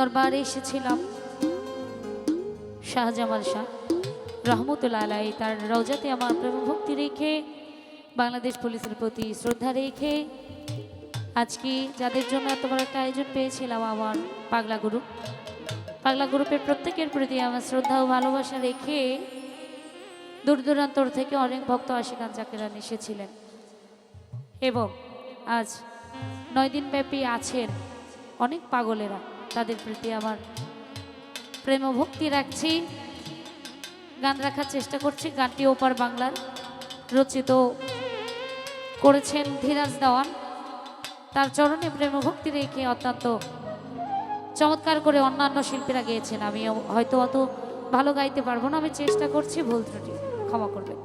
দরবারে এসেছিলাম। শাহজামাল শাহ রহমতুল্লা আলাই তার রওজাতে আমার প্রেম ভক্তি রেখে, বাংলাদেশ পুলিশের প্রতি শ্রদ্ধা রেখে, আজকে যাদের জন্য এত বড় একটা আয়োজন পেয়েছিলাম আমার পাগলা গ্রুপ পাগলা গ্রুপের প্রত্যেকের প্রতি আমার শ্রদ্ধা ও ভালোবাসা রেখে দূর দূরান্তর থেকে অনেক ভক্ত আশিকান জাকিরান এসেছিলেন। এবং আজ নয় দিন ব্যাপী আছেন অনেক পাগলেরা। তাদের প্রতি আমার প্রেম ভক্তি রাখছি। গান রাখার চেষ্টা করছি। গানটি ওপার বাংলার রচিত করেছেন ধীরাজ দেওয়ান। তার চরণে প্রেম ভক্তি রেখে অত্যন্ত চমৎকার করে অন্যান্য শিল্পীরা গেয়েছেন। আমি হয়তো অত ভালো গাইতে পারব না। আমি চেষ্টা করছি ভুল ত্রুটি ক্ষমা করবেন।